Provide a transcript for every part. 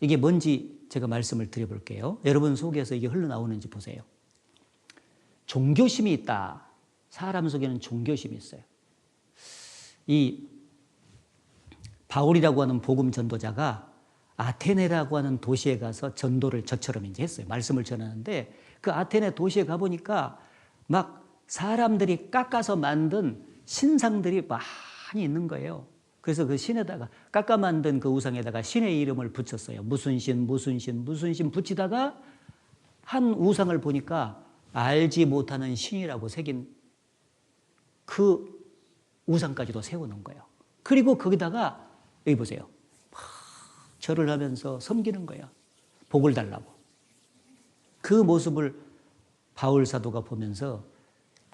이게 뭔지 제가 말씀을 드려볼게요. 여러분 속에서 이게 흘러나오는지 보세요. 종교심이 있다. 사람 속에는 종교심이 있어요. 이 바울이라고 하는 복음 전도자가 아테네라고 하는 도시에 가서 전도를 저처럼 이제 했어요. 말씀을 전하는데 그 아테네 도시에 가보니까 막 사람들이 깎아서 만든 신상들이 많이 있는 거예요. 그래서 그 신에다가 깎아 만든 그 우상에다가 신의 이름을 붙였어요. 무슨 신, 무슨 신, 무슨 신 붙이다가 한 우상을 보니까 알지 못하는 신이라고 새긴 그 우상까지도 세우는 거예요. 그리고 거기다가 여기 보세요. 막 절을 하면서 섬기는 거야. 복을 달라고. 그 모습을 바울 사도가 보면서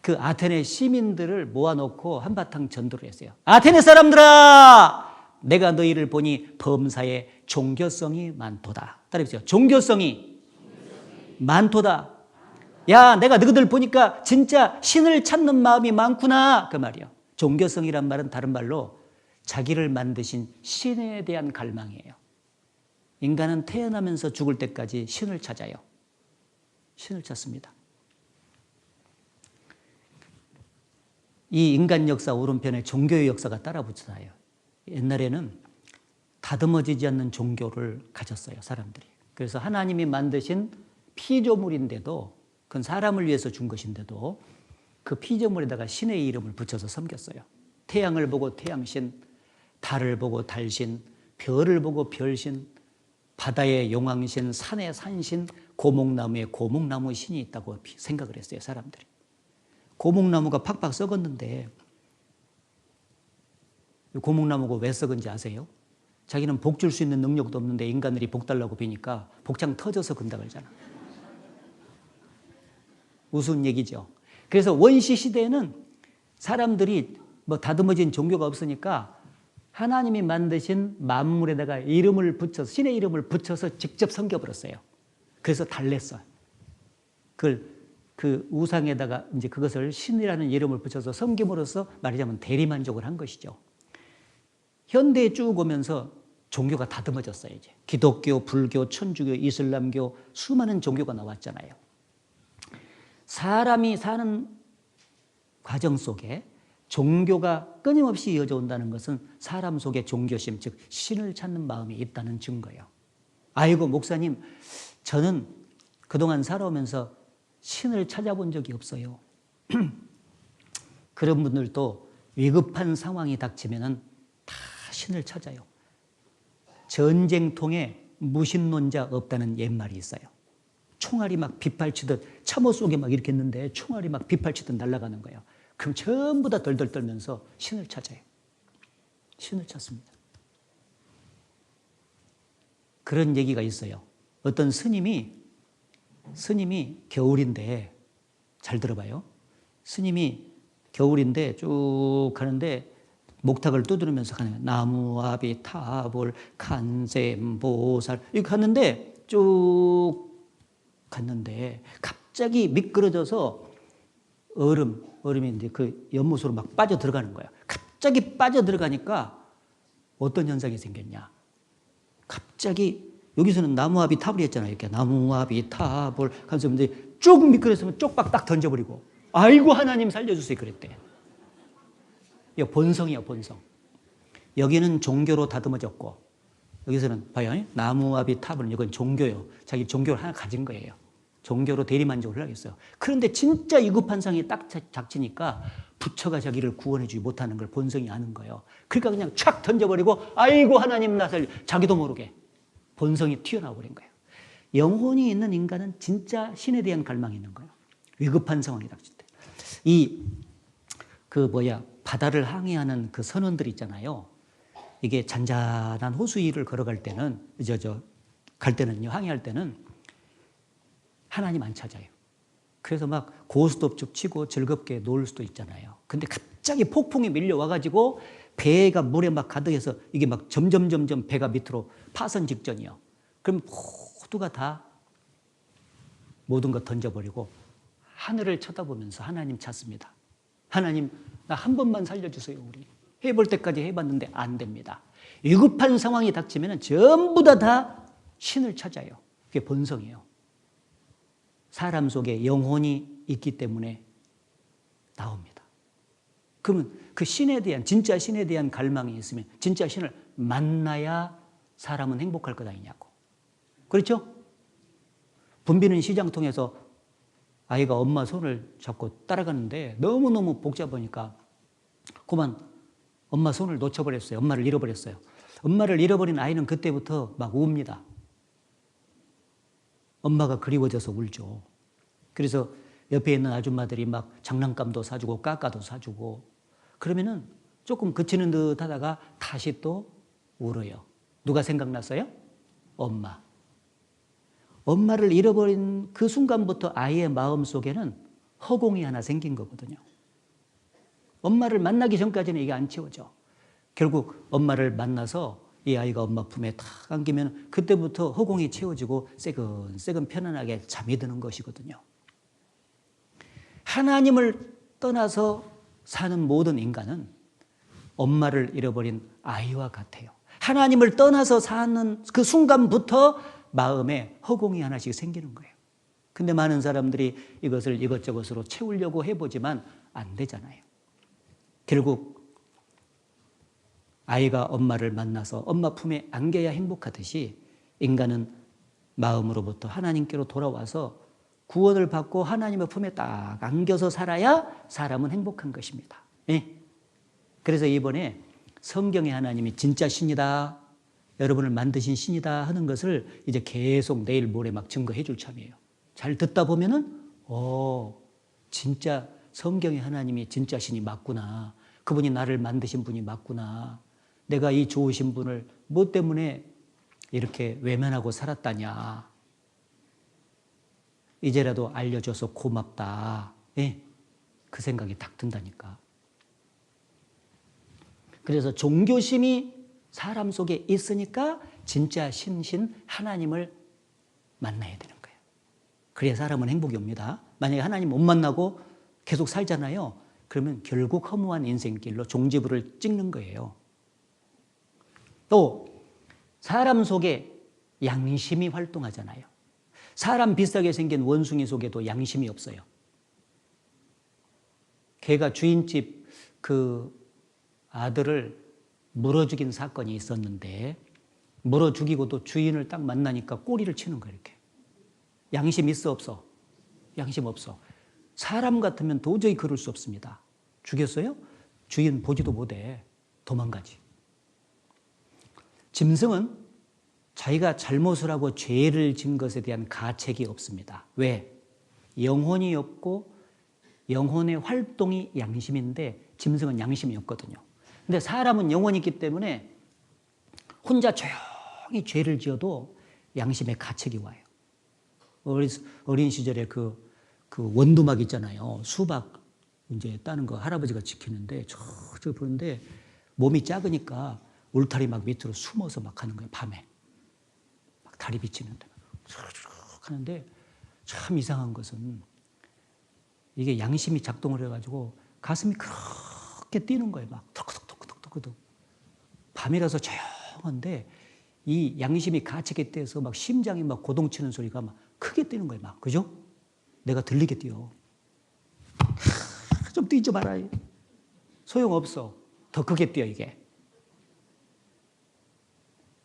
그 아테네 시민들을 모아놓고 한바탕 전도를 했어요. 아테네 사람들아! 내가 너희를 보니 범사에 종교성이 많도다. 따라해보세요. 종교성이 많도다. 야, 내가 너희들 보니까 진짜 신을 찾는 마음이 많구나. 그 말이요. 종교성이란 말은 다른 말로 자기를 만드신 신에 대한 갈망이에요. 인간은 태어나면서 죽을 때까지 신을 찾아요. 신을 찾습니다. 이 인간 역사 오른편에 종교의 역사가 따라 붙어요. 옛날에는 다듬어지지 않는 종교를 가졌어요, 사람들이. 그래서 하나님이 만드신 피조물인데도 그건 사람을 위해서 준 것인데도 그 피조물에다가 신의 이름을 붙여서 섬겼어요. 태양을 보고 태양신, 달을 보고 달신, 별을 보고 별신, 바다의 용왕신, 산의 산신, 고목나무에 고목나무 신이 있다고 생각을 했어요, 사람들이. 고목나무가 팍팍 썩었는데 고목나무가 왜 썩은지 아세요? 자기는 복 줄 수 있는 능력도 없는데 인간들이 복 달라고 비니까 복장 터져서 근다 그러잖아. 우스운 얘기죠. 그래서 원시 시대에는 사람들이 뭐 다듬어진 종교가 없으니까 하나님이 만드신 만물에다가 이름을 붙여서 신의 이름을 붙여서 직접 섬겨버렸어요. 그래서 달랬어요. 그걸 그 우상에다가 이제 그것을 신이라는 이름을 붙여서 섬김으로써 말하자면 대리만족을 한 것이죠. 현대에 쭉 오면서 종교가 다듬어졌어요, 이제. 기독교, 불교, 천주교, 이슬람교, 수많은 종교가 나왔잖아요. 사람이 사는 과정 속에 종교가 끊임없이 이어져 온다는 것은 사람 속에 종교심, 즉, 신을 찾는 마음이 있다는 증거예요. 아이고, 목사님, 저는 그동안 살아오면서 신을 찾아본 적이 없어요. 그런 분들도 위급한 상황이 닥치면은 다 신을 찾아요. 전쟁통에 무신론자 없다는 옛말이 있어요. 총알이 막 빗발치듯 참호 속에 막 이렇게 했는데 총알이 막 빗발치듯 날아가는 거예요. 그럼 전부 다 덜덜 떨면서 신을 찾아요. 신을 찾습니다. 그런 얘기가 있어요. 어떤 스님이 스님이 겨울인데 잘 들어봐요. 스님이 겨울인데 쭉 가는데 목탁을 두드리면서 가는 거예요. 나무, 아비, 타볼, 간샘, 보살 이렇게 갔는데 쭉 갔는데 갑자기 미끄러져서 얼음, 얼음이 이제 그 연못으로 막 빠져 들어가는 거예요. 갑자기 빠져 들어가니까 어떤 현상이 생겼냐? 갑자기 여기서는 나무아비 탑을 했잖아요. 이렇게 나무아비 탑을 하면서 쭉 미끄러졌으면 쪽박 딱 던져버리고 아이고 하나님 살려주세요 그랬대. 이 본성이야 본성. 여기는 종교로 다듬어졌고 여기서는 봐요. 나무아비 탑은 이건 종교요. 자기 종교를 하나 가진 거예요. 종교로 대리만족을 하겠어요. 그런데 진짜 위급한 상이 딱 닥치니까 부처가 자기를 구원해주지 못하는 걸 본성이 아는 거예요. 그러니까 그냥 촥 던져버리고 아이고 하나님 나 살려 자기도 모르게 본성이 튀어나와 버린 거예요. 영혼이 있는 인간은 진짜 신에 대한 갈망이 있는 거예요. 위급한 상황이 닥칠 때. 이, 그 뭐야, 바다를 항해하는 그 선원들 있잖아요. 이게 잔잔한 호수 위를 걸어갈 때는, 저, 저, 갈 때는요, 항해할 때는 하나님 안 찾아요. 그래서 막 고스톱 치고 즐겁게 놀 수도 있잖아요. 근데 갑자기 폭풍이 밀려와가지고 배가 물에 막 가득해서 이게 막 점점 점점 배가 밑으로 파선 직전이요. 그럼 모두가 다 모든 것 던져버리고 하늘을 쳐다보면서 하나님 찾습니다. 하나님 나 한 번만 살려주세요 우리. 해볼 때까지 해봤는데 안 됩니다. 위급한 상황이 닥치면 전부 다 다 신을 찾아요. 그게 본성이에요. 사람 속에 영혼이 있기 때문에 나옵니다. 그러면 그 신에 대한 진짜 신에 대한 갈망이 있으면 진짜 신을 만나야 사람은 행복할 것 아니냐고. 그렇죠? 분비는 시장 통해서 아이가 엄마 손을 잡고 따라가는데 너무너무 복잡하니까 그만 엄마 손을 놓쳐버렸어요. 엄마를 잃어버렸어요. 엄마를 잃어버린 아이는 그때부터 막 웁니다. 엄마가 그리워져서 울죠. 그래서 옆에 있는 아줌마들이 막 장난감도 사주고 까까도 사주고 그러면은 조금 그치는 듯 하다가 다시 또 울어요. 누가 생각났어요? 엄마. 엄마를 잃어버린 그 순간부터 아이의 마음 속에는 허공이 하나 생긴 거거든요. 엄마를 만나기 전까지는 이게 안 채워져. 결국 엄마를 만나서 이 아이가 엄마 품에 탁 안기면 그때부터 허공이 채워지고 새근새근 편안하게 잠이 드는 것이거든요. 하나님을 떠나서 사는 모든 인간은 엄마를 잃어버린 아이와 같아요. 하나님을 떠나서 사는 그 순간부터 마음에 허공이 하나씩 생기는 거예요. 근데 많은 사람들이 이것을 이것저것으로 채우려고 해보지만 안 되잖아요. 결국 아이가 엄마를 만나서 엄마 품에 안겨야 행복하듯이 인간은 마음으로부터 하나님께로 돌아와서 구원을 받고 하나님의 품에 딱 안겨서 살아야 사람은 행복한 것입니다. 예. 그래서 이번에 성경의 하나님이 진짜 신이다. 여러분을 만드신 신이다 하는 것을 이제 계속 내일 모레 막 증거해 줄 참이에요. 잘 듣다 보면은, 어, 진짜 성경의 하나님이 진짜 신이 맞구나. 그분이 나를 만드신 분이 맞구나. 내가 이 좋으신 분을 뭐 때문에 이렇게 외면하고 살았다냐. 이제라도 알려줘서 고맙다. 예. 그 생각이 딱 든다니까. 그래서 종교심이 사람 속에 있으니까 진짜 신신 하나님을 만나야 되는 거예요. 그래야 사람은 행복이 옵니다. 만약에 하나님 못 만나고 계속 살잖아요. 그러면 결국 허무한 인생길로 종지부를 찍는 거예요. 또 사람 속에 양심이 활동하잖아요. 사람 비슷하게 생긴 원숭이 속에도 양심이 없어요. 걔가 주인집 그 아들을 물어 죽인 사건이 있었는데 물어 죽이고도 주인을 딱 만나니까 꼬리를 치는 거예요, 이렇게. 양심 있어 없어? 양심 없어. 사람 같으면 도저히 그럴 수 없습니다. 죽였어요? 주인 보지도 못해. 도망가지. 짐승은 자기가 잘못을 하고 죄를 진 것에 대한 가책이 없습니다. 왜? 영혼이 없고 영혼의 활동이 양심인데 짐승은 양심이 없거든요. 근데 사람은 영혼이 있기 때문에 혼자 조용히 죄를 지어도 양심의 가책이 와요. 어린, 시절에 그, 그 원두막 있잖아요. 수박 이제 따는 거 할아버지가 지키는데 저, 저 보는데 몸이 작으니까 울타리 막 밑으로 숨어서 막 하는 거예요. 밤에. 막 다리 비치는데. 쭉 하는데 참 이상한 것은 이게 양심이 작동을 해가지고 가슴이 그렇게 뛰는 거예요. 막 턱턱턱턱턱턱. 밤이라서 조용한데 이 양심이 가책에 떼서 막 심장이 막 고동치는 소리가 막 크게 뛰는 거예요. 막 그죠? 내가 들리게 뛰어. 좀 뛰지 마라. 소용없어. 더 크게 뛰어 이게.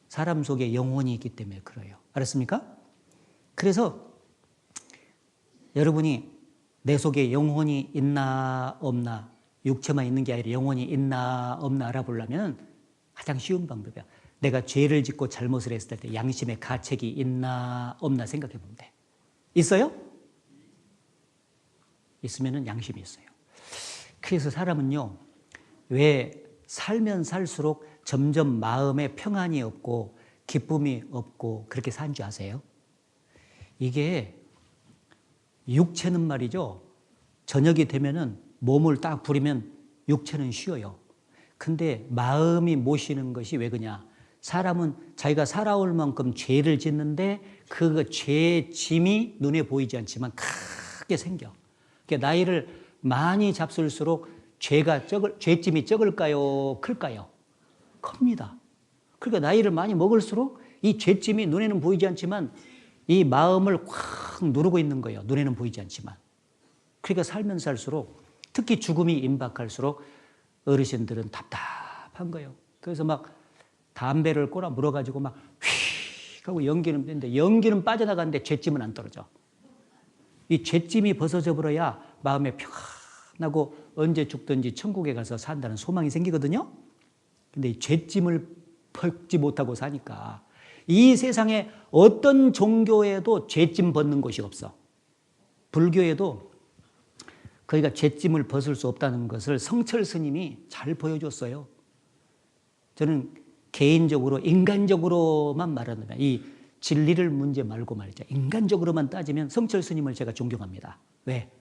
사람 속에 영혼이 있기 때문에 그래요. 알았습니까? 그래서 여러분이 내 속에 영혼이 있나 없나 육체만 있는 게 아니라 영혼이 있나 없나 알아보려면 가장 쉬운 방법이야. 내가 죄를 짓고 잘못을 했을 때 양심의 가책이 있나 없나 생각해 보면 돼. 있어요? 있으면 양심이 있어요. 그래서 사람은요, 왜 살면 살수록 점점 마음에 평안이 없고 기쁨이 없고 그렇게 산 줄 아세요? 이게 육체는 말이죠. 저녁이 되면은 몸을 딱 부리면 육체는 쉬어요. 근데 마음이 못 쉬는 것이 왜 그냐? 사람은 자기가 살아올 만큼 죄를 짓는데 그 죄의 짐이 눈에 보이지 않지만 크게 생겨. 그러니까 나이를 많이 잡술수록 죄가 적을, 죄짐이 적을까요? 클까요? 큽니다. 그러니까 나이를 많이 먹을수록 이 죄짐이 눈에는 보이지 않지만 이 마음을 꽉 누르고 있는 거예요. 눈에는 보이지 않지만. 그러니까 살면 살수록 특히 죽음이 임박할수록 어르신들은 답답한 거예요. 그래서 막 담배를 꼬라 물어가지고 막휙 하고 연기는 되는데 연기는 빠져나가는데 죄짐은 안 떨어져. 이 죄짐이 벗어져 버려야 마음에 평안하고 언제 죽든지 천국에 가서 산다는 소망이 생기거든요. 근데 이 죄짐을 벗지 못하고 사니까 이 세상에 어떤 종교에도 죄짐 벗는 곳이 없어. 불교에도 거기가 죄짐을 벗을 수 없다는 것을 성철 스님이 잘 보여줬어요. 저는 개인적으로 인간적으로만 말한다면 이 진리를 문제 말고 말이죠. 인간적으로만 따지면 성철 스님을 제가 존경합니다. 왜?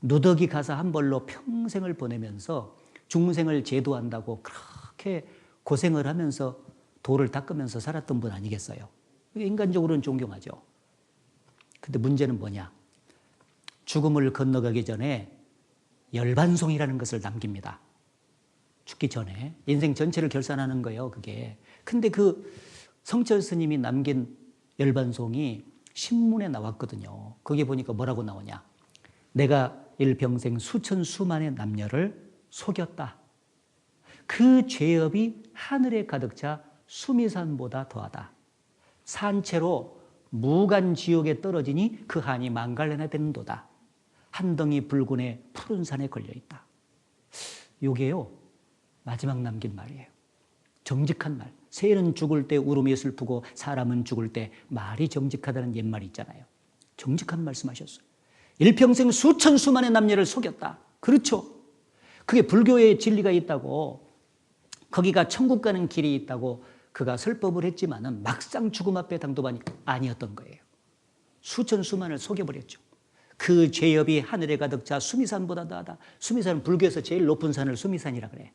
누더기 가사 한 벌로 평생을 보내면서 중생을 제도한다고 그렇게 고생을 하면서 도를 닦으면서 살았던 분 아니겠어요? 인간적으로는 존경하죠. 근데 문제는 뭐냐? 죽음을 건너가기 전에 열반송이라는 것을 남깁니다. 죽기 전에 인생 전체를 결산하는 거예요, 그게. 근데 그 성철 스님이 남긴 열반송이 신문에 나왔거든요. 거기 보니까 뭐라고 나오냐? 내가 일평생 수천 수만의 남녀를 속였다. 그 죄업이 하늘에 가득 차 수미산보다 더하다. 산채로 무간 지옥에 떨어지니 그 한이 만갈래나 되는도다. 한 덩이 붉은의 푸른 산에 걸려 있다. 요게요 마지막 남긴 말이에요. 정직한 말. 새는 죽을 때 울음이 슬프고 사람은 죽을 때 말이 정직하다는 옛말이 있잖아요. 정직한 말씀하셨어요. 일평생 수천 수만의 남녀를 속였다. 그렇죠. 그게 불교의 진리가 있다고 거기가 천국 가는 길이 있다고 그가 설법을 했지만은 막상 죽음 앞에 당도하니 아니었던 거예요. 수천 수만을 속여버렸죠. 그 죄업이 하늘에 가득 차 수미산보다 더하다. 수미산은 불교에서 제일 높은 산을 수미산이라 그래.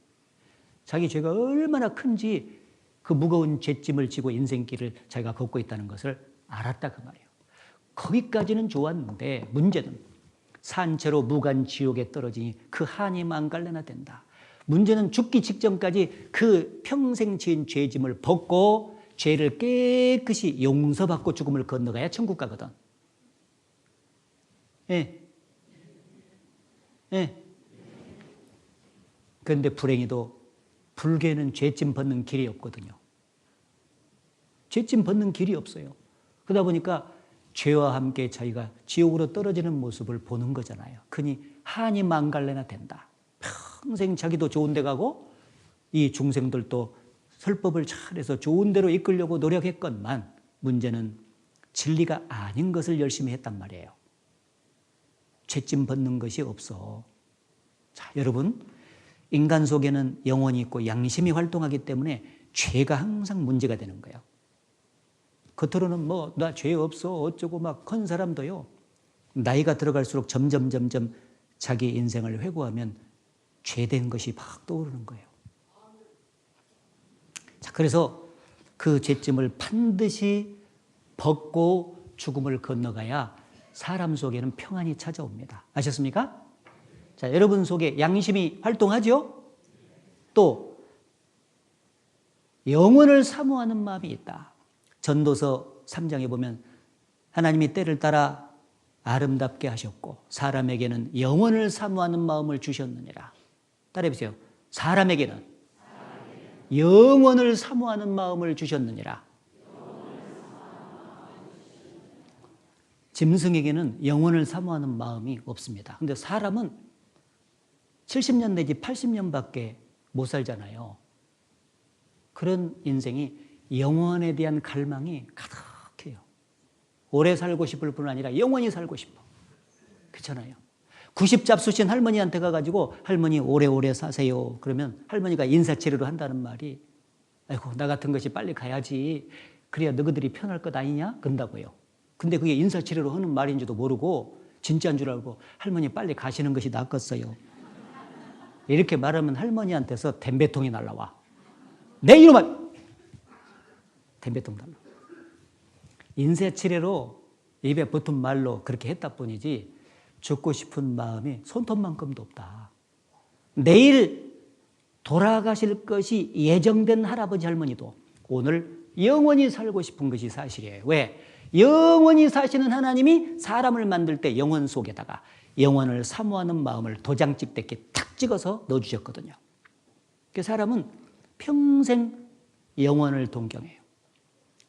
자기 죄가 얼마나 큰지 그 무거운 죄짐을 지고 인생길을 자기가 걷고 있다는 것을 알았다 그 말이에요. 거기까지는 좋았는데 문제는 산채로 무간 지옥에 떨어지니 그 한이 망갈래나 된다. 문제는 죽기 직전까지 그 평생 지은 죄짐을 벗고 죄를 깨끗이 용서받고 죽음을 건너가야 천국 가거든. 예. 예. 그런데 불행히도 불교에는 죄짐 벗는 길이 없거든요. 죄짐 벗는 길이 없어요. 그러다 보니까 죄와 함께 자기가 지옥으로 떨어지는 모습을 보는 거잖아요. 그니 한이 망갈래나 된다. 평생 자기도 좋은 데 가고 이 중생들도 설법을 잘해서 좋은 데로 이끌려고 노력했건만 문제는 진리가 아닌 것을 열심히 했단 말이에요. 죄짐 벗는 것이 없어. 자, 여러분, 인간 속에는 영혼이 있고 양심이 활동하기 때문에 죄가 항상 문제가 되는 거예요. 겉으로는 뭐, 나 죄 없어, 어쩌고 막 큰 사람도요, 나이가 들어갈수록 점점, 점점 자기 인생을 회고하면 죄된 것이 막 떠오르는 거예요. 자, 그래서 그 죄짐을 반드시 벗고 죽음을 건너가야 사람 속에는 평안이 찾아옵니다. 아셨습니까? 자, 여러분 속에 양심이 활동하죠? 또, 영혼을 사모하는 마음이 있다. 전도서 3장에 보면 하나님이 때를 따라 아름답게 하셨고 사람에게는 영혼을 사모하는 마음을 주셨느니라. 따라해 보세요. 사람에게는 영원을 사모하는 마음을 주셨느니라. 짐승에게는 영원을 사모하는 마음이 없습니다. 근데 사람은 70년 내지 80년밖에 못 살잖아요. 그런 인생이 영원에 대한 갈망이 가득해요. 오래 살고 싶을 뿐 아니라 영원히 살고 싶어. 그렇잖아요. 90 잡수신 할머니한테 가가지고 할머니 오래오래 사세요. 그러면 할머니가 인사치레로 한다는 말이 아이고 나 같은 것이 빨리 가야지. 그래야 너희들이 편할 것 아니냐? 근다고요. 근데 그게 인사치레로 하는 말인지도 모르고 진짜인 줄 알고 할머니 빨리 가시는 것이 낫겠어요. 이렇게 말하면 할머니한테서 댐배통이 날라와. 내 이놈아! 댐배통 달라. 인쇄치레로 입에 붙은 말로 그렇게 했다 뿐이지 죽고 싶은 마음이 손톱만큼도 없다. 내일 돌아가실 것이 예정된 할아버지 할머니도 오늘 영원히 살고 싶은 것이 사실이에요. 왜? 영원히 사시는 하나님이 사람을 만들 때 영원 속에다가 영원을 사모하는 마음을 도장 찍듯게 탁 찍어서 넣어주셨거든요. 그 사람은 평생 영원을 동경해요.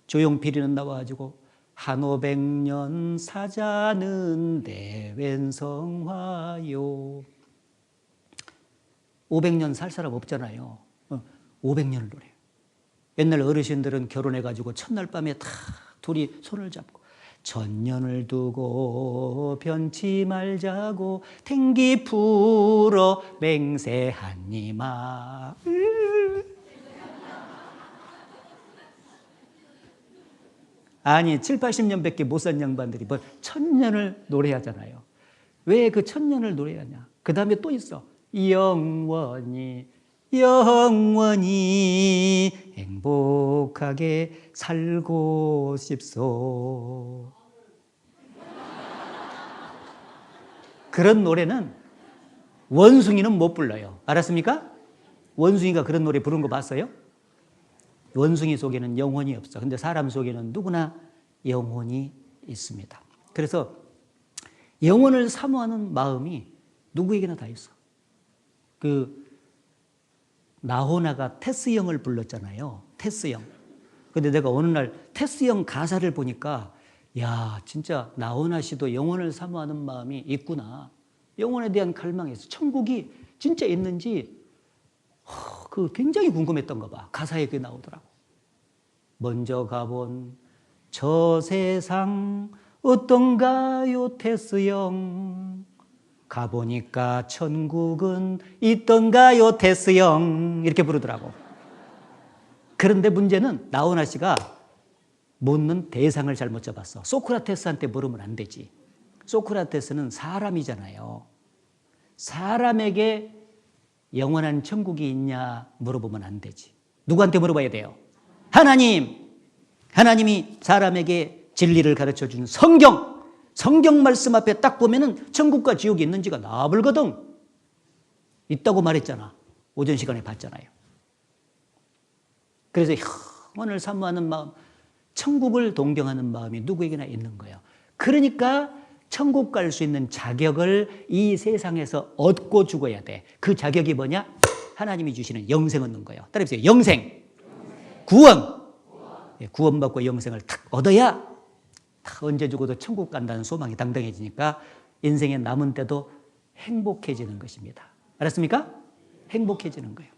조용필이는 나와가지고 한오백 년 사자는데 웬성화요 500년 살 사람 없잖아요. 500년을 노래요. 옛날 어르신들은 결혼해가지고 첫날 밤에 다 둘이 손을 잡고 천년을 두고 변치 말자고 탱기 풀어 맹세하니마. 아니 7, 80년밖에 못 산 양반들이 뭐 천년을 노래하잖아요. 왜 그 천년을 노래하냐? 그 다음에 또 있어. 영원히 영원히 행복하게 살고 싶소. 그런 노래는 원숭이는 못 불러요. 알았습니까? 원숭이가 그런 노래 부른 거 봤어요? 원숭이 속에는 영혼이 없어. 근데 사람 속에는 누구나 영혼이 있습니다. 그래서 영혼을 사모하는 마음이 누구에게나 다 있어. 그 나호나가 테스 형을 불렀잖아요. 테스 형. 근데 내가 어느 날 테스 형 가사를 보니까 야, 진짜 나호나 씨도 영혼을 사모하는 마음이 있구나. 영혼에 대한 있어. 천국이 진짜 있는지 허, 그 굉장히 궁금했던 거 봐. 가사에 그게 나오더라고. 먼저 가본 저 세상 어떤가요, 테스형? 가보니까 천국은 있던가요, 테스형? 이렇게 부르더라고. 그런데 문제는 나훈아 씨가 묻는 대상을 잘못 잡았어. 소크라테스한테 물으면 안 되지. 소크라테스는 사람이잖아요. 사람에게 영원한 천국이 있냐 물어보면 안 되지. 누구한테 물어봐야 돼요? 하나님! 하나님이 사람에게 진리를 가르쳐 준 성경! 성경 말씀 앞에 딱 보면은 천국과 지옥이 있는지가 나불거든. 있다고 말했잖아. 오전 시간에 봤잖아요. 그래서 영원을 사모하는 마음, 천국을 동경하는 마음이 누구에게나 있는 거예요. 그러니까 천국 갈 수 있는 자격을 이 세상에서 얻고 죽어야 돼. 그 자격이 뭐냐? 하나님이 주시는 영생 얻는 거예요. 따라해보세요. 영생. 구원. 예, 구원받고 영생을 탁 얻어야 언제 죽어도 천국 간다는 소망이 당당해지니까 인생에 남은 때도 행복해지는 것입니다. 알았습니까? 행복해지는 거예요.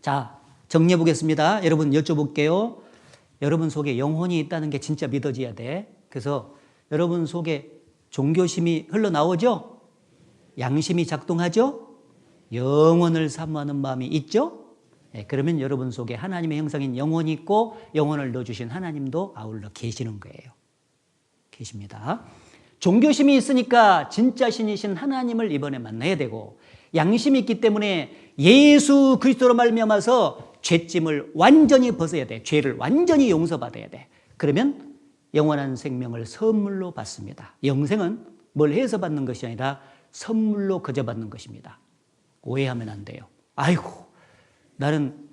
자, 정리해 보겠습니다. 여러분 여쭤볼게요. 여러분 속에 영혼이 있다는 게 진짜 믿어져야 돼. 그래서 여러분 속에 종교심이 흘러나오죠? 양심이 작동하죠? 영혼을 사모하는 마음이 있죠? 네, 그러면 여러분 속에 하나님의 형상인 영혼이 있고 영혼을 넣어주신 하나님도 아울러 계시는 거예요. 계십니다. 종교심이 있으니까 진짜 신이신 하나님을 이번에 만나야 되고 양심이 있기 때문에 예수 그리스도로 말미암아서 죄짐을 완전히 벗어야 돼. 죄를 완전히 용서받아야 돼. 그러면 영원한 생명을 선물로 받습니다. 영생은 뭘 해서 받는 것이 아니라 선물로 거저 받는 것입니다. 오해하면 안 돼요. 아이고, 나는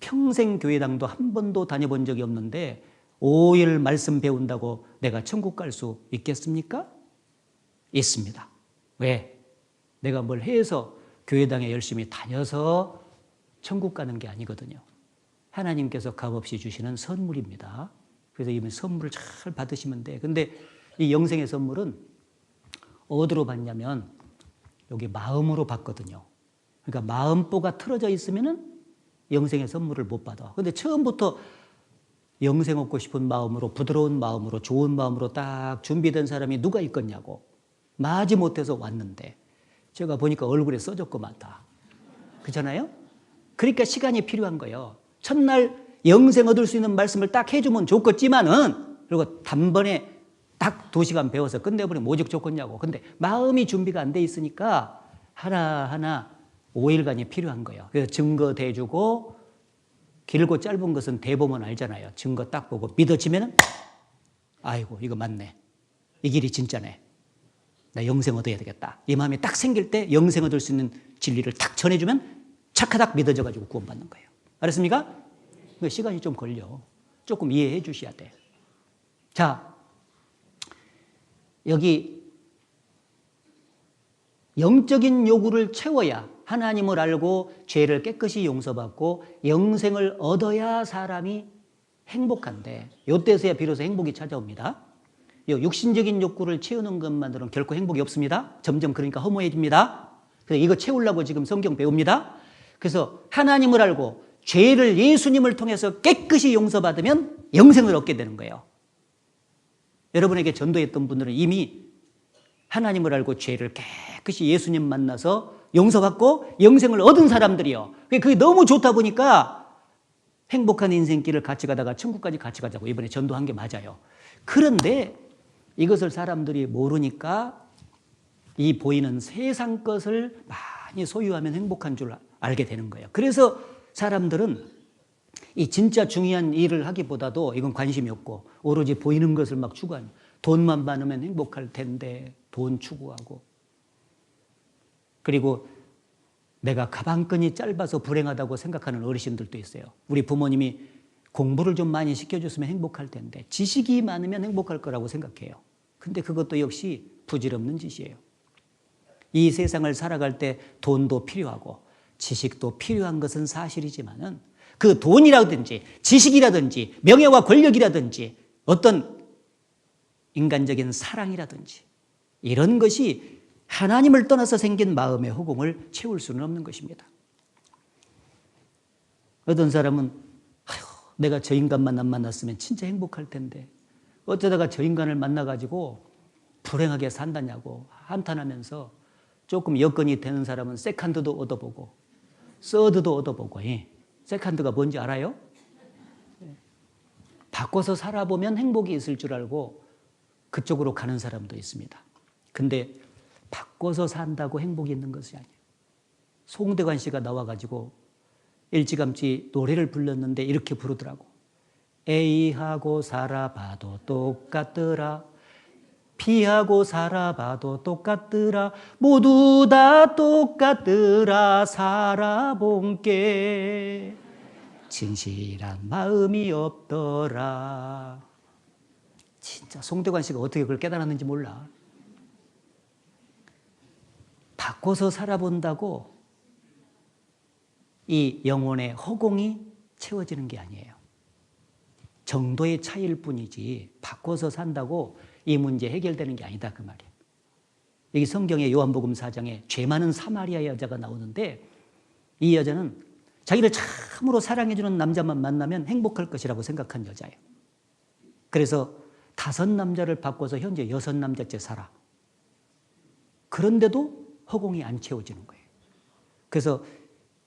평생 교회당도 한 번도 다녀본 적이 없는데 5일 말씀 배운다고 내가 천국 갈 수 있겠습니까? 있습니다. 왜? 내가 뭘 해서 교회당에 열심히 다녀서 천국 가는 게 아니거든요. 하나님께서 값없이 주시는 선물입니다. 그래서 이 선물을 잘 받으시면 돼. 근데 이 영생의 선물은 어디로 받냐면 여기 마음으로 받거든요. 그러니까 마음보가 틀어져 있으면은 영생의 선물을 못 받아. 근데 처음부터 영생 얻고 싶은 마음으로 부드러운 마음으로 좋은 마음으로 딱 준비된 사람이 누가 있겠냐고. 마지 못해서 왔는데 제가 보니까 얼굴에 써졌고 많다. 그렇잖아요? 그러니까 시간이 필요한 거예요. 첫날 영생 얻을 수 있는 말씀을 딱 해주면 좋겠지만은 그리고 단번에 딱 두 시간 배워서 끝내버리면 오직 좋겠냐고. 근데 마음이 준비가 안 돼 있으니까 하나하나 5일간이 필요한 거예요. 그래서 증거 대주고 길고 짧은 것은 대보면 알잖아요. 증거 딱 보고 믿어지면은 아이고 이거 맞네. 이 길이 진짜네. 나 영생 얻어야 되겠다. 이 마음이 딱 생길 때 영생 얻을 수 있는 진리를 탁 전해주면 착하닥 믿어져 가지고 구원받는 거예요. 알았습니까? 그 시간이 좀 걸려. 조금 이해해 주셔야 돼. 자, 여기 영적인 요구를 채워야 하나님을 알고 죄를 깨끗이 용서받고 영생을 얻어야 사람이 행복한데 요때서야 비로소 행복이 찾아옵니다. 요 육신적인 욕구를 채우는 것만으로는 결코 행복이 없습니다. 점점 그러니까 허무해집니다. 그래서 이거 채우려고 지금 성경 배웁니다. 그래서 하나님을 알고 죄를 예수님을 통해서 깨끗이 용서받으면 영생을 얻게 되는 거예요. 여러분에게 전도했던 분들은 이미 하나님을 알고 죄를 깨끗이 예수님 만나서 용서받고 영생을 얻은 사람들이요. 그게 너무 좋다 보니까 행복한 인생길을 같이 가다가 천국까지 같이 가자고 이번에 전도한 게 맞아요. 그런데 이것을 사람들이 모르니까 이 보이는 세상 것을 많이 소유하면 행복한 줄 알게 되는 거예요. 그래서 사람들은 이 진짜 중요한 일을 하기보다도 이건 관심이 없고 오로지 보이는 것을 막 추구하는 돈만 많으면 행복할 텐데 돈 추구하고 그리고 내가 가방끈이 짧아서 불행하다고 생각하는 어르신들도 있어요. 우리 부모님이 공부를 좀 많이 시켜줬으면 행복할 텐데 지식이 많으면 행복할 거라고 생각해요. 근데 그것도 역시 부질없는 짓이에요. 이 세상을 살아갈 때 돈도 필요하고 지식도 필요한 것은 사실이지만은 그 돈이라든지 지식이라든지 명예와 권력이라든지 어떤 인간적인 사랑이라든지 이런 것이 하나님을 떠나서 생긴 마음의 허공을 채울 수는 없는 것입니다. 어떤 사람은 아휴, 내가 저 인간만 안 만났으면 진짜 행복할 텐데 어쩌다가 저 인간을 만나가지고 불행하게 산다냐고 한탄하면서 조금 여건이 되는 사람은 세컨드도 얻어보고 서드도 얻어보고 예. 세컨드가 뭔지 알아요? 바꿔서 살아보면 행복이 있을 줄 알고 그쪽으로 가는 사람도 있습니다. 근데 바꿔서 산다고 행복이 있는 것이 아니에요. 송대관 씨가 나와가지고 일찌감치 노래를 불렀는데 이렇게 부르더라고. A하고 살아봐도 똑같더라. B하고 살아봐도 똑같더라. 모두 다 똑같더라. 살아본 게 진실한 마음이 없더라. 진짜 송대관 씨가 어떻게 그걸 깨달았는지 몰라. 바꿔서 살아본다고 이 영혼의 허공이 채워지는 게 아니에요. 정도의 차이일 뿐이지 바꿔서 산다고 이 문제 해결되는 게 아니다 그 말이에요. 여기 성경의 요한복음 4장에 죄 많은 사마리아 여자가 나오는데 이 여자는 자기를 참으로 사랑해주는 남자만 만나면 행복할 것이라고 생각한 여자예요. 그래서 다섯 남자를 바꿔서 현재 여섯 남자째 살아. 그런데도 허공이 안 채워지는 거예요. 그래서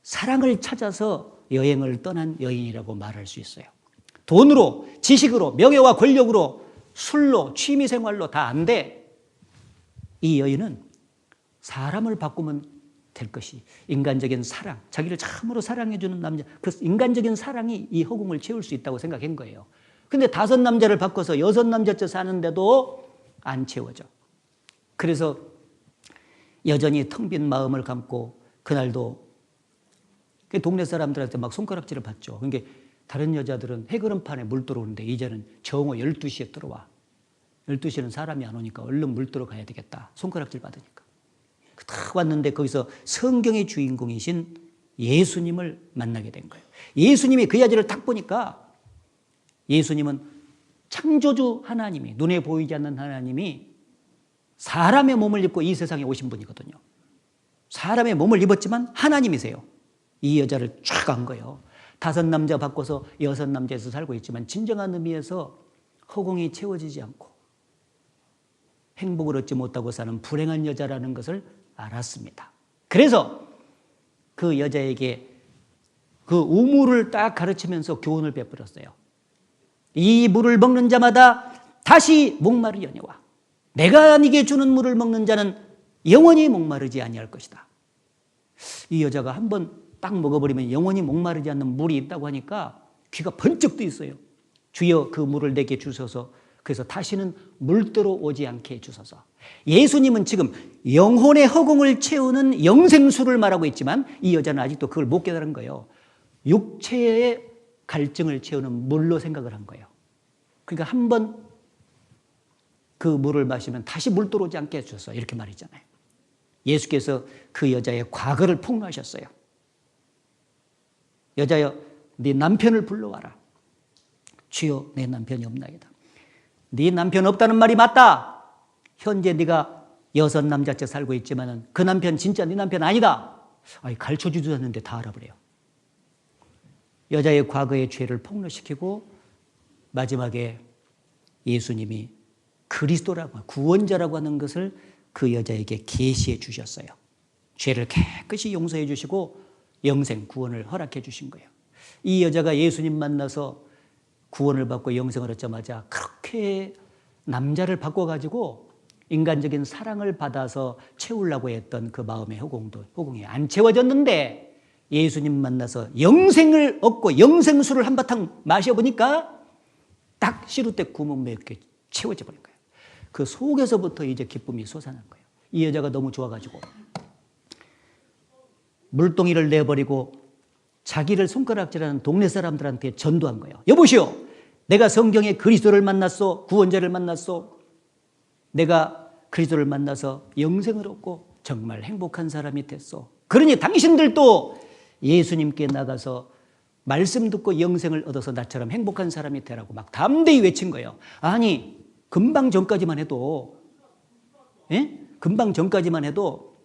사랑을 찾아서 여행을 떠난 여인이라고 말할 수 있어요. 돈으로, 지식으로, 명예와 권력으로, 술로, 취미 생활로 다 안 돼. 이 여인은 사람을 바꾸면 될 것이 인간적인 사랑, 자기를 참으로 사랑해주는 남자, 그 인간적인 사랑이 이 허공을 채울 수 있다고 생각한 거예요. 근데 다섯 남자를 바꿔서 여섯 남자째 사는데도 안 채워져. 그래서 여전히 텅 빈 마음을 감고 그날도 그 동네 사람들한테 막 손가락질을 받죠. 그러니까 다른 여자들은 해그름판에 물 들어오는데 이제는 정오 12시에 들어와. 12시는 사람이 안 오니까 얼른 물 들어가야 되겠다. 손가락질 받으니까. 딱 왔는데 거기서 성경의 주인공이신 예수님을 만나게 된 거예요. 예수님이 그 여자를 딱 보니까 예수님은 창조주 하나님이 눈에 보이지 않는 하나님이 사람의 몸을 입고 이 세상에 오신 분이거든요. 사람의 몸을 입었지만 하나님이세요. 이 여자를 쫙 간 거예요. 다섯 남자 바꿔서 여섯 남자에서 살고 있지만 진정한 의미에서 허공이 채워지지 않고 행복을 얻지 못하고 사는 불행한 여자라는 것을 알았습니다. 그래서 그 여자에게 그 우물을 딱 가르치면서 교훈을 베풀었어요. 이 물을 먹는 자마다 다시 목마르려니와 내가 네게 주는 물을 먹는 자는 영원히 목마르지 아니할 것이다. 이 여자가 한번 딱 먹어버리면 영원히 목마르지 않는 물이 있다고 하니까 귀가 번쩍 뜨 있어요. 주여 그 물을 내게 주셔서 그래서 다시는 물들어 오지 않게 해주소서. 예수님은 지금 영혼의 허공을 채우는 영생수를 말하고 있지만 이 여자는 아직도 그걸 못 깨달은 거예요. 육체의 갈증을 채우는 물로 생각을 한 거예요. 그러니까 한 번 그 물을 마시면 다시 물 들어오지 않게 해주셔서 이렇게 말했잖아요. 예수께서 그 여자의 과거를 폭로하셨어요. 여자여, 네 남편을 불러와라. 주여, 내 남편이 없나이다. 네 남편 없다는 말이 맞다. 현재 네가 여섯 남자째 살고 있지만은 그 남편 진짜 네 남편 아니다. 아니 가르쳐 주지도 않는데 다 알아버려요. 여자의 과거의 죄를 폭로시키고 마지막에 예수님이 그리스도라고 구원자라고 하는 것을 그 여자에게 계시해 주셨어요. 죄를 깨끗이 용서해 주시고 영생 구원을 허락해 주신 거예요. 이 여자가 예수님 만나서 구원을 받고 영생을 얻자마자 그렇게 남자를 바꿔 가지고 인간적인 사랑을 받아서 채우려고 했던 그 마음의 허공도 허공이 안 채워졌는데 예수님 만나서 영생을 얻고 영생수를 한바탕 마셔보니까 딱 시루때 구멍 이렇게 채워져 버린 거예요. 그 속에서부터 이제 기쁨이 솟아난 거예요. 이 여자가 너무 좋아가지고 물동이를 내버리고 자기를 손가락질하는 동네 사람들한테 전도한 거예요. 여보시오, 내가 성경에 그리스도를 만났소, 구원자를 만났소. 내가 그리스도를 만나서 영생을 얻고 정말 행복한 사람이 됐소. 그러니 당신들도 예수님께 나가서 말씀 듣고 영생을 얻어서 나처럼 행복한 사람이 되라고 막 담대히 외친 거예요. 아니, 금방 전까지만 해도, 예? 금방 전까지만 해도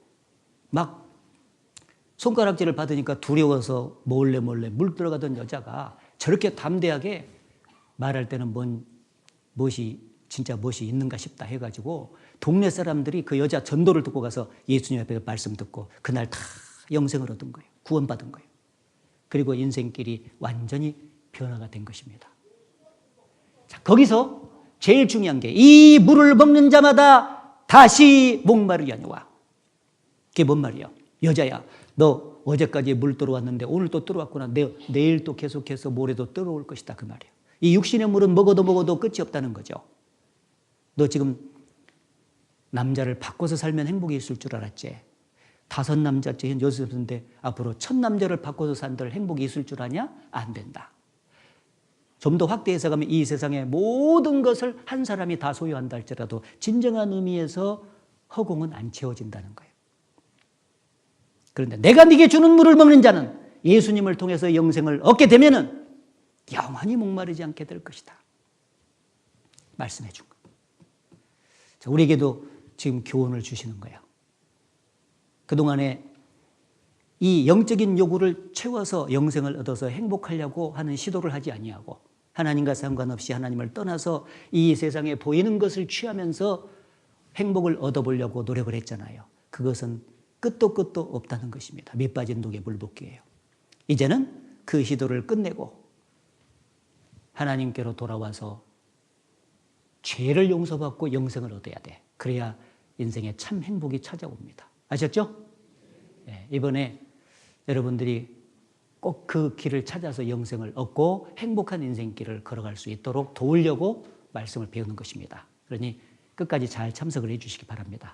막 손가락질을 받으니까 두려워서 몰래 몰래 물 들어가던 여자가 저렇게 담대하게 말할 때는 뭔, 무엇이, 진짜 무엇이 있는가 싶다 해가지고 동네 사람들이 그 여자 전도를 듣고 가서 예수님 앞에 말씀 듣고 그날 다 영생을 얻은 거예요. 구원받은 거예요. 그리고 인생길이 완전히 변화가 된 것입니다. 자, 거기서 제일 중요한 게 이 물을 먹는 자마다 다시 목마르려니와. 그게 뭔 말이야? 여자야, 너 어제까지 물 들어왔는데 오늘 또 들어왔구나. 내, 내일 또 계속해서 모레도 들어올 것이다. 그 말이야. 이 육신의 물은 먹어도 먹어도 끝이 없다는 거죠. 너 지금 남자를 바꿔서 살면 행복이 있을 줄 알았지? 다섯 남자째 현 여섯인데 앞으로 첫 남자를 바꿔서 산들 행복이 있을 줄 아냐? 안 된다. 좀 더 확대해서 가면 이 세상의 모든 것을 한 사람이 다 소유한다 할지라도 진정한 의미에서 허공은 안 채워진다는 거예요. 그런데 내가 네게 주는 물을 먹는 자는 예수님을 통해서 영생을 얻게 되면은 영원히 목마르지 않게 될 것이다. 말씀해 준 거예요. 자, 우리에게도 지금 교훈을 주시는 거예요. 그동안에 이 영적인 요구를 채워서 영생을 얻어서 행복하려고 하는 시도를 하지 아니하고 하나님과 상관없이 하나님을 떠나서 이 세상에 보이는 것을 취하면서 행복을 얻어보려고 노력을 했잖아요. 그것은 끝도 끝도 없다는 것입니다. 밑 빠진 독에 물 붓기예요. 이제는 그 시도를 끝내고 하나님께로 돌아와서 죄를 용서받고 영생을 얻어야 돼. 그래야 인생에 참 행복이 찾아옵니다. 아셨죠? 네, 이번에 여러분들이 꼭 그 길을 찾아서 영생을 얻고 행복한 인생길을 걸어갈 수 있도록 도우려고 말씀을 배우는 것입니다. 그러니 끝까지 잘 참석을 해 주시기 바랍니다.